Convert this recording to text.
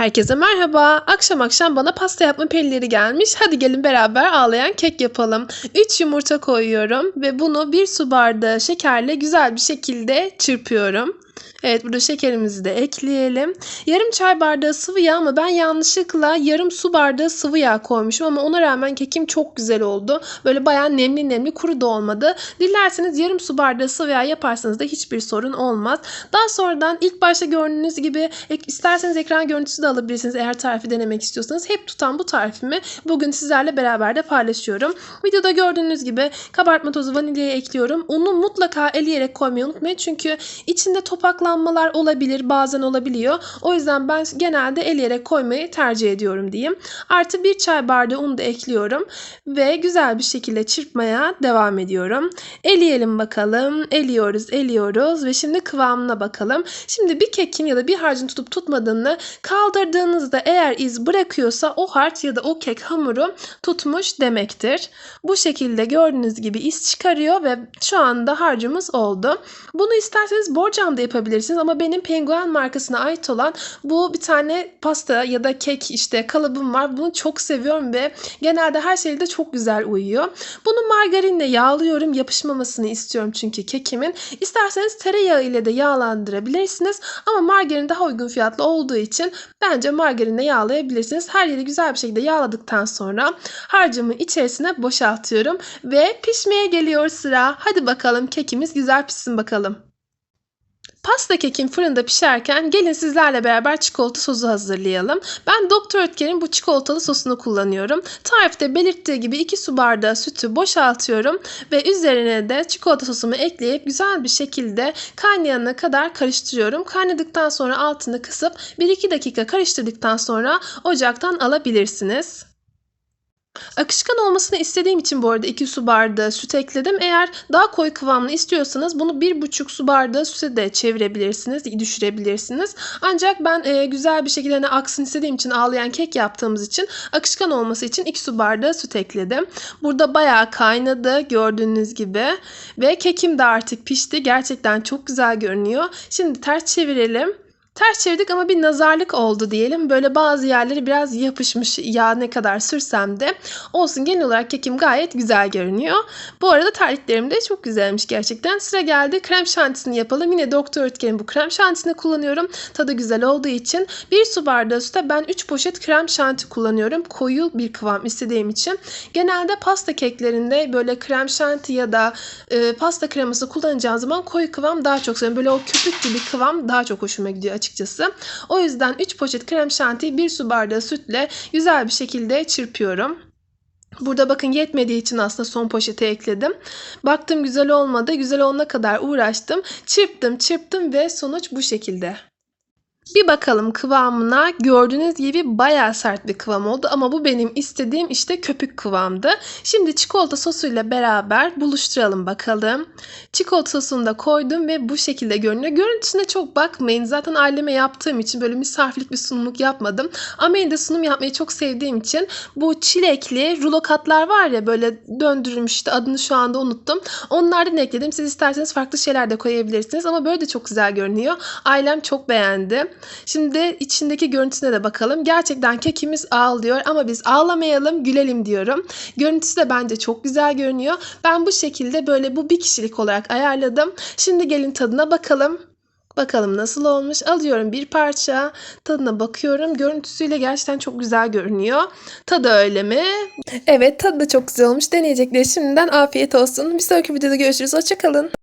Herkese merhaba. Akşam akşam bana pasta yapma perileri gelmiş. Hadi gelin beraber ağlayan kek yapalım. 3 yumurta koyuyorum ve bunu 1 su bardağı şekerle güzel bir şekilde çırpıyorum. Evet burada şekerimizi de ekleyelim. Yarım çay bardağı sıvı yağ ama ben yanlışlıkla yarım su bardağı sıvı yağ koymuşum ama ona rağmen kekim çok güzel oldu. Böyle bayağı nemli nemli kuru da olmadı. Dilerseniz yarım su bardağı sıvı yağ yaparsanız da hiçbir sorun olmaz. Daha sonradan ilk başta gördüğünüz gibi isterseniz ekran görüntüsü de alabilirsiniz eğer tarifi denemek istiyorsanız. Hep tutan bu tarifimi bugün sizlerle beraber de paylaşıyorum. Videoda gördüğünüz gibi kabartma tozu vanilyayı ekliyorum. Unu mutlaka eleyerek koymayı unutmayın çünkü içinde topaklanmalar olabilir bazen olabiliyor. O yüzden ben genelde eleyerek koymayı tercih ediyorum diyeyim. Artı bir çay bardağı un da ekliyorum ve güzel bir şekilde çırpmaya devam ediyorum. Eleyelim bakalım. Eliyoruz, eliyoruz ve şimdi kıvamına bakalım. Şimdi bir kekin ya da bir harcın tutup tutmadığını kaldırdığınızda eğer iz bırakıyorsa o harç ya da o kek hamuru tutmuş demektir. Bu şekilde gördüğünüz gibi iz çıkarıyor ve şu anda harcımız oldu. Bunu isterseniz borcam da yapabilirsiniz ama benim penguen markasına ait olan bu bir tane pasta ya da kek işte kalıbım var. Bunu çok seviyorum ve genelde her şeyde çok güzel uyuyor. Bunu margarinle yağlıyorum. Yapışmamasını istiyorum çünkü kekimin. İsterseniz tereyağı ile de yağlandırabilirsiniz ama margarin daha uygun fiyatlı olduğu için bence margarinle yağlayabilirsiniz. Her yeri güzel bir şekilde yağladıktan sonra harcımı içerisine boşaltıyorum ve pişmeye geliyor sıra. Hadi bakalım kekimiz güzel pişsin bakalım. Pasta kekim fırında pişerken gelin sizlerle beraber çikolata sosu hazırlayalım. Ben Dr. Oetker'in bu çikolatalı sosunu kullanıyorum. Tarifte belirttiği gibi 2 su bardağı sütü boşaltıyorum ve üzerine de çikolata sosumu ekleyip güzel bir şekilde kaynayana kadar karıştırıyorum. Kaynadıktan sonra altını kısıp 1-2 dakika karıştırdıktan sonra ocaktan alabilirsiniz. Akışkan olmasını istediğim için bu arada 2 su bardağı süt ekledim. Eğer daha koyu kıvamlı istiyorsanız bunu 1,5 su bardağı süte de çevirebilirsiniz, düşürebilirsiniz. Ancak ben e, güzel bir şekilde hani aksın istediğim için ağlayan kek yaptığımız için akışkan olması için 2 su bardağı süt ekledim. Burada bayağı kaynadı gördüğünüz gibi ve kekim de artık pişti. Gerçekten çok güzel görünüyor. Şimdi ters çevirelim. Ters çevirdik ama bir nazarlık oldu diyelim. Böyle bazı yerleri biraz yapışmış yağ ne kadar sürsem de olsun genel olarak kekim gayet güzel görünüyor. Bu arada tariflerim de çok güzelmiş gerçekten. Sıra geldi krem şantisini yapalım. Yine Doktor Ötker'in bu krem şantisini kullanıyorum. Tadı güzel olduğu için bir su bardağı süte ben 3 poşet krem şanti kullanıyorum. Koyu bir kıvam istediğim için. Genelde pasta keklerinde böyle krem şanti ya da e, pasta kreması kullanacağım zaman koyu kıvam daha çok seviyorum. Böyle o köpük gibi kıvam daha çok hoşuma gidiyor açıkçası. O yüzden 3 poşet krem şantiyi 1 su bardağı sütle güzel bir şekilde çırpıyorum. Burada bakın yetmediği için aslında son poşete ekledim. Baktım güzel olmadı. Güzel olana kadar uğraştım. Çırptım çırptım ve sonuç bu şekilde. Bir bakalım kıvamına. Gördüğünüz gibi bayağı sert bir kıvam oldu ama bu benim istediğim işte köpük kıvamdı. Şimdi çikolata sosuyla beraber buluşturalım bakalım. Çikolata sosunu da koydum ve bu şekilde görünüyor. Görüntüsüne çok bakmayın. Zaten aileme yaptığım için böyle misafirlik bir sunumluk yapmadım. Ama yine de sunum yapmayı çok sevdiğim için bu çilekli rulo katlar var ya böyle döndürülmüş işte adını şu anda unuttum. Onlardan ekledim. Siz isterseniz farklı şeyler de koyabilirsiniz ama böyle de çok güzel görünüyor. Ailem çok beğendi. Şimdi içindeki görüntüsüne de bakalım. Gerçekten kekimiz ağlıyor ama biz ağlamayalım, gülelim diyorum. Görüntüsü de bence çok güzel görünüyor. Ben bu şekilde böyle bu bir kişilik olarak ayarladım. Şimdi gelin tadına bakalım. Bakalım nasıl olmuş. Alıyorum bir parça. Tadına bakıyorum. Görüntüsüyle gerçekten çok güzel görünüyor. Tadı öyle mi? Evet tadı da çok güzel olmuş. Deneyecekleri şimdiden afiyet olsun. Bir sonraki videoda görüşürüz. Hoşçakalın.